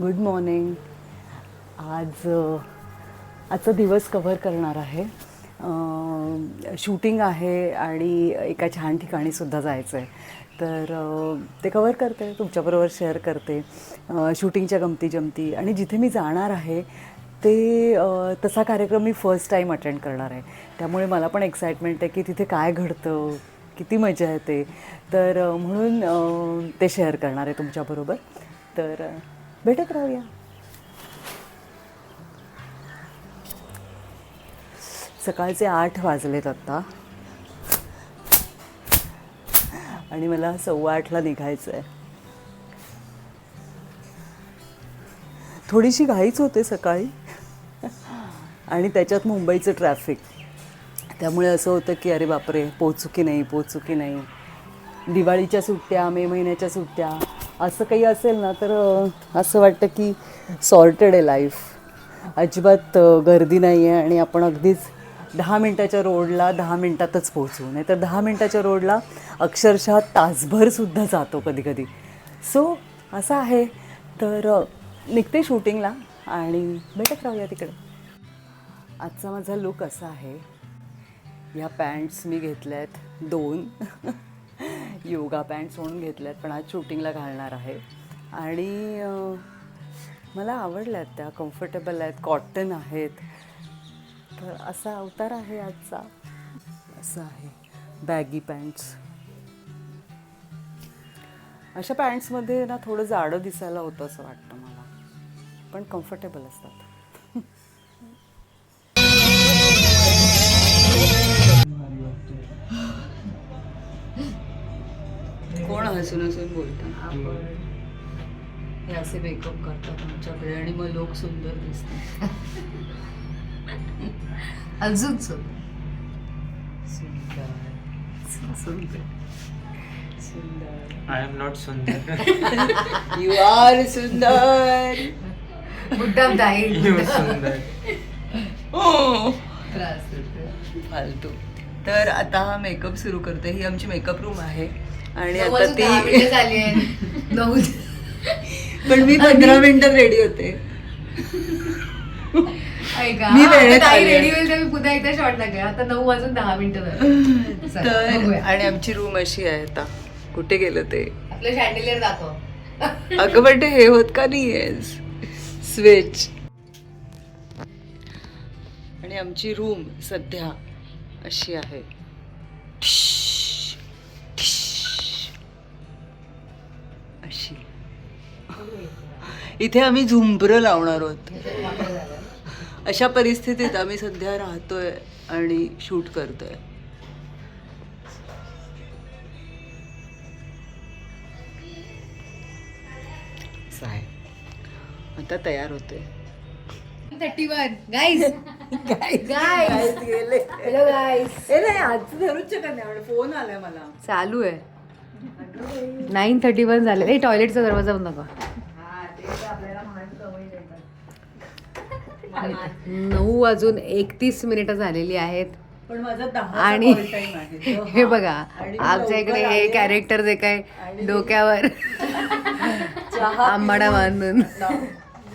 Good morning आज आजचा दिवस कव्हर करणार आहे. शूटिंग आहे आणि एका छान ठिकाणी सुद्धा जायचं आहे तर ते कव्हर करते तुमच्याबरोबर शेअर करते. शूटिंगच्या गमती जमती आणि जिथे मी जाणार आहे ते तसा कार्यक्रम मी फर्स्ट टाईम अटेंड करणार आहे. त्यामुळे मला पण एक्साइटमेंट आहे की तिथे काय घडतं किती मजा येते. तर म्हणून ते शेअर करणार आहे तुमच्याबरोबर. तर भेटत राहूया सकाळचे आठ वाजलेत आत्ता आणि मला सव्वा आठला निघायचं आहे थोडीशी घाईच होते सकाळी. आणि त्याच्यात मुंबईचं ट्रॅफिक त्यामुळे असं होतं की अरे बापरे पोचू की नाही पोचू की नाही. दिवाळीच्या सुट्ट्या मे महिन्याच्या सुट्ट्या. असं काही असेल ना तर असं वाटतं की सॉर्टेड आहे लाईफ अजिबात गर्दी नाही आहे आणि आपण अगदीच दहा मिनटाच्या रोडला दहा मिनटातच पोहोचू. नाही तर दहा मिनटाच्या रोडला अक्षरशः तासभरसुद्धा जातो कधी कधी. सो असं आहे. तर निघते शूटिंगला आणि भेटत राहूया तिकडे. आजचा माझा लुक असा आहे. ह्या पॅन्ट्स मी घेतल्या आहेत दोन. योगा पॅन्ट्स म्हणून घेतल्यात पण आज शूटिंगला घालणार आहे. आणि मला आवडल्या आहेत त्या कम्फर्टेबल आहेत कॉटन आहेत. तर असा अवतार आहे आजचा. असं आहे बॅगी पॅन्ट्स अशा पॅन्ट्समध्ये ना थोडं जाडं दिसायला होतं असं वाटतं मला. पण कम्फर्टेबल असतात. कोण हसून हसून बोलतात हे असे मेकअप करतात आमच्याकडे आणि मग लोक सुंदर दिसतात. अजून सुंदर. सुंदर. सुंदर. सुंदर. I am not Sundar. You are Sundar. मुद्दाम जाईल. त्रास देते. फालतू. तर आता हा मेकअप सुरू करते. ही आमची मेकअप रूम आहे. आणि आता ती मिनिटं झाली आहे. नऊ पण मी पंधरा मिनिटात रेडी होते. ऐका मी वेळेत ताई आली. रेडी होईल तर मी पुन्हा एकदा शॉर्ट लागेल आता नऊ वाजून दहा मिनिटं झाली. चला, तर बघूया. आणि आमची रूम अशी आहे आता. कुठे गेलं ते? आपलं शँडलियर दाखव. अगं ते हे होत का नाहीये स्विच आणि आमची रूम सध्या अशी आहे. अशी. इथे आम्ही झुंबर लावणार आहोत. अशा परिस्थितीत आम्ही सध्या राहतोय आणि शूट करतोय. आता तयार होते थर्टी वन. गाईज गाईज गेले. हॅलो गाईज ए नाही आज धरूच शकत नाही फोन आलाय मला. चालू आहे. नाईन थर्टी वन झाले. ए टॉयलेटचा दरवाजा बंद नका नऊ वाजून एकतीस मिनिटं झालेली आहेत. पण माझा दहा आणि टाइम आहे. हे बघा आमच्या इकडे हे. कॅरेक्टर जे काय डोक्यावर आंबाडा बांधून.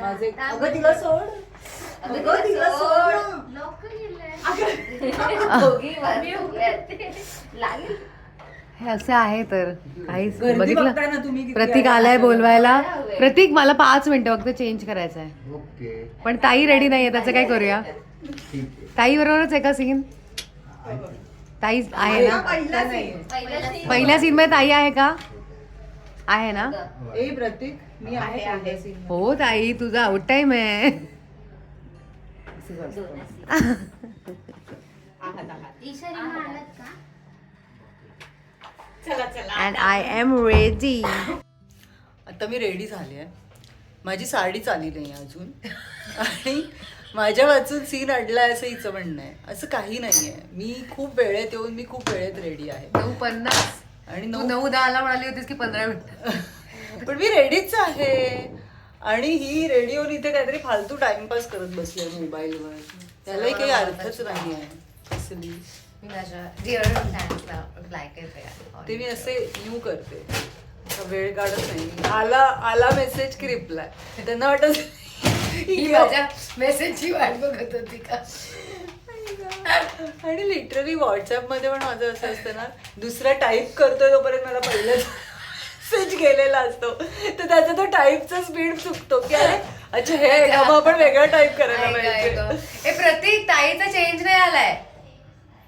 माझे हे असं आहे तर. काहीच गर्दी बघितलं? बघताय ना तुम्ही किती प्रतीक आहे. आलाय बोलवायला. प्रतीक मला पाच मिनिटं फक्त चेंज करायचं आहे. पण ताई रेडी नाहीये त्याचं काय करूया? ठीक आहे. ताई बरोबरच आहे का सीन ताई आहे ना? पहिला पहिल्या सीन मध्ये ताई आहे का? आहे ना? ए प्रतीक मी आहे पहिल्या scene मध्ये. हो ताई तुझा आउट टाइम आहे. अँड आय एम रेडी आता मी रेडी झाले आहे. माझी साडीच आली नाही अजून. आणि माझ्या वाचून सीन अडलाय असं हिचं म्हणणं आहे. असं काही नाही आहे. मी खूप वेळेत येऊन मी खूप वेळेत रेडी आहे. नऊ पन्नास आणि तू नऊ नऊ दहाला म्हणाली होतीस की पंधरा मिनिट. पण मी रेडीच आहे. आणि ही रेडी होऊन इथे काहीतरी फालतू टाइमपास करत बसले मोबाईलवर त्यालाही काही अर्थच नाही आहे. असली मी माझ्या. ते मी असे यू करते. वेळ काढत नाही. आला आला मेसेज की रिप्लाय त्यांना वाटत ही माझ्या मेसेजची वाट बघत होती का? आणि लिटरली व्हॉट्सअपमध्ये पण माझं असं असतं ना दुसरा टाईप करतोय तोपर्यंत मला पहिलं मेसेज गेलेला असतो. तर त्याचा तो टाईपचा स्पीड चुकतो की अरे अच्छा हे आपण वेगळा टाईप करायला. पाहिजे हे प्रतीक ताईचा चेंज नाही आलाय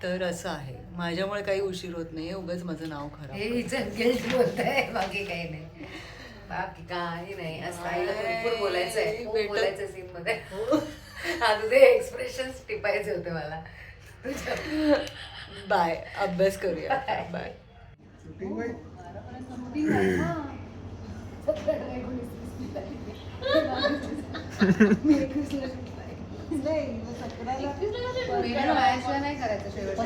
तर असं आहे. माझ्यामुळे काही उशीर होत नाही उगाच माझं नाव खराब हे हिचं गिल्ट बोलत आहे बाकी काही नाही. बाकी काही नाही. आज ताईला भरपूर बोलायचंय. खूप भेटत- बोलायचं सीन मध्ये. हा. तुझे एक्सप्रेशन टिपायचे होते मला. तुझ्या बाय अभ्यास करूया. बाय नाही करायचं शेवटचं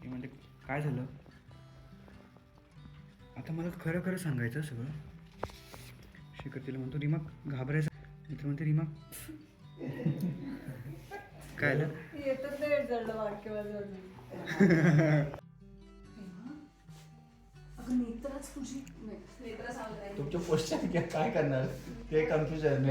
मी म्हणते काय झालं? आता मला खरं खरं सांगायचं सगळं शेखर तिला म्हणतो रिमा घाबरायचं. मी तर म्हणते रिमा. काय पोस्टच्या काय काय करणार? ते कन्फ्युजन.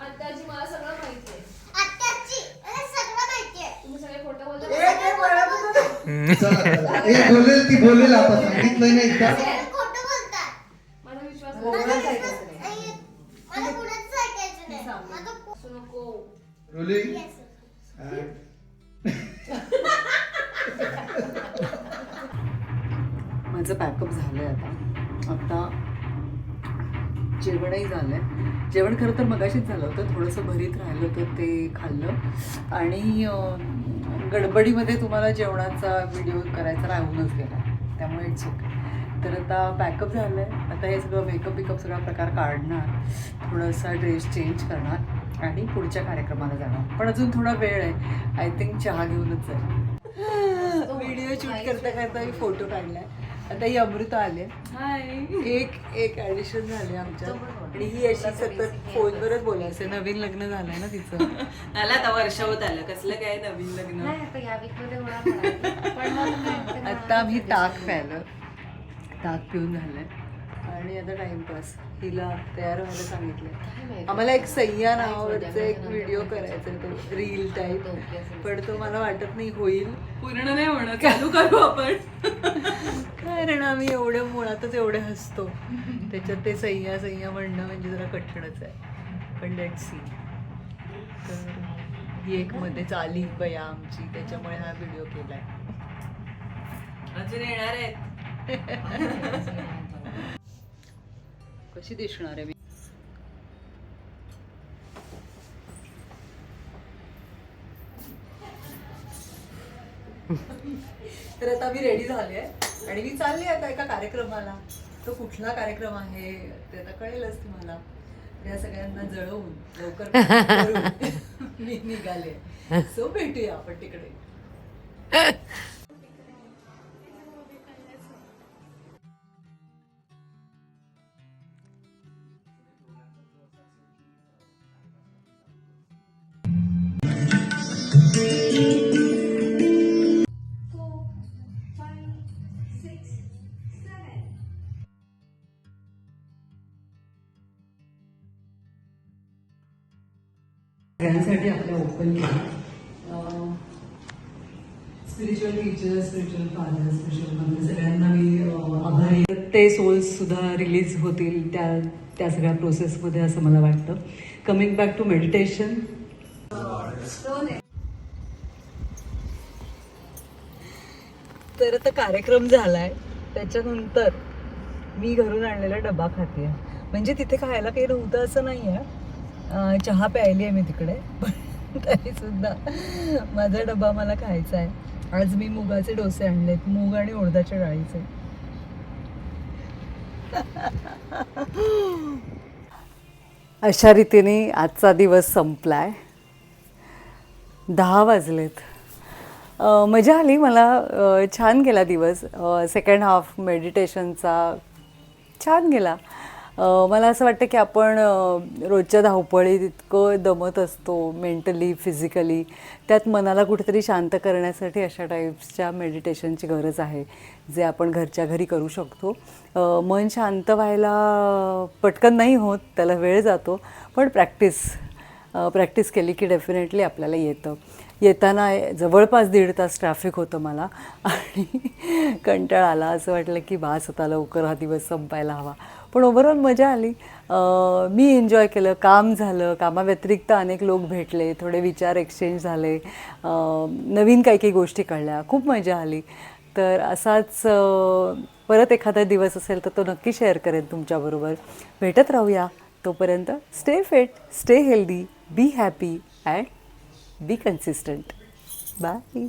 आत्याची मला सगळं माहितीये तुम्ही सगळे खोटं बोलता ए बोलेल ती बोलेल आता सांगितलंय नाही का माझा रोलिंग पॅकअप झालंय आता. आता जेवणही झालंय. जेवण खरं तर मगाशीच झालं होतं. थोडंसं भरीत राहिलं होतं ते खाल्लं. आणि गडबडीमध्ये तुम्हाला जेवणाचा व्हिडिओ करायचा राहूनच गेला. त्यामुळे इट्स ओके तर आता पॅकअप झालं आहे आता हे सगळं मेकअप बिकअप सगळा प्रकार काढणार. थोडासा ड्रेस चेंज करणार आणि पुढच्या कार्यक्रमाला जाणार. पण अजून थोडा वेळ आहे. आय थिंक चहा घेऊनच जाईल. व्हिडिओ शूट करता करता मी फोटो काढलाय. आता ही अमृता आले एक एक ऍडिशन झाले आमच्यात. आणि ही अशी सतत फोनवरच बोलायचं. नवीन लग्न झालंय ना तिचं. मला आता वर्ष होत आलं. कसलं काय नवीन लग्न? नाही आता या वीकमध्ये होणार म्हणाली. पण मग मी- आता आम्ही ताक प्यायलं. ताक पिऊन झालंय. आणि आता टाइमपास. हिला तयार व्हायला सांगितलंय. आम्हाला एक सय्या नावावरचा एक व्हिडिओ करायचा तो रील टाईप पण तो मला वाटत नाही होईल. पूर्ण नाही होणार चालू करू आपण. कारण आम्ही एवढ्या मुळातच एवढे हसतो. त्याच्यात ते सय्या सय्या म्हणणं म्हणजे जरा कठीणच आहे. पण लेट सी तर ही एक मध्येच आली बया आमची त्याच्यामुळे हा व्हिडिओ केलाय. अजून येणार आहेत. कशी दिसणार आहे मी? तर आता मी रेडी झाले आहे. आणि मी चालले आता एका कार्यक्रमाला. तो कुठला कार्यक्रम आहे ते आता कळेलच तुम्हाला. या सगळ्यांना जळवून लवकर मी निघाले. सो भेटूया आपण तिकडे. सगळ्यांसाठी आपल्या ओपन केलं spiritual teachers spiritual father spiritual mother सगळ्यांना मी आभारी ते सोल्स सुद्धा रिलीज होतील त्या त्या सगळ्या प्रोसेसमध्ये असं मला वाटतं. कमिंग बॅक टू मेडिटेशन तर आता कार्यक्रम झालाय. त्याच्यानंतर मी घरून आणलेला डबा खाते म्हणजे तिथे खायला काही नव्हतं असं नाही आहे चहा प्यायली आहे मी तिकडे. पण तरीसुद्धा माझा डबा मला खायचा आहे. आज मी मुगाचे डोसे आणलेत मूग आणि उडदाच्या डाळीचे. अशा रीतीने आजचा दिवस संपलाय. दहा वाजलेत. मजा आली मला छान गेला दिवस. सेकंड हाफ मेडिटेशनचा छान गेला. मला असं वाटतं की आपण रोजच्या धावपळीत इतकं दमत असतो मेंटली फिजिकली त्यात मनाला कुठेतरी शांत करण्यासाठी अशा टाईप्सच्या मेडिटेशनची गरज आहे जे आपण घरच्या घरी करू शकतो. मन शांत व्हायला पटकन नाही होत त्याला वेळ जातो पण प्रॅक्टिस प्रॅक्टिस केली की डेफिनेटली आपल्याला येतं. येताना जवळपास दीड तास ट्रॅफिक होतं मला आणि कंटाळा आला. असं वाटलं की बास आता लवकर हा दिवस संपायला हवा. पण ओव्हरऑल मजा आली. मी एन्जॉय केलं. काम झालं. कामाव्यतिरिक्त अनेक लोक भेटले. थोडे विचार एक्सचेंज झाले. नवीन काही काही गोष्टी कळल्या. खूप मजा आली. तर असाच परत एखादा दिवस असेल तर तो नक्की शेअर करेन तुमच्याबरोबर. भेटत राहूया. तोपर्यंत stay fit stay healthy be happy and be consistent bye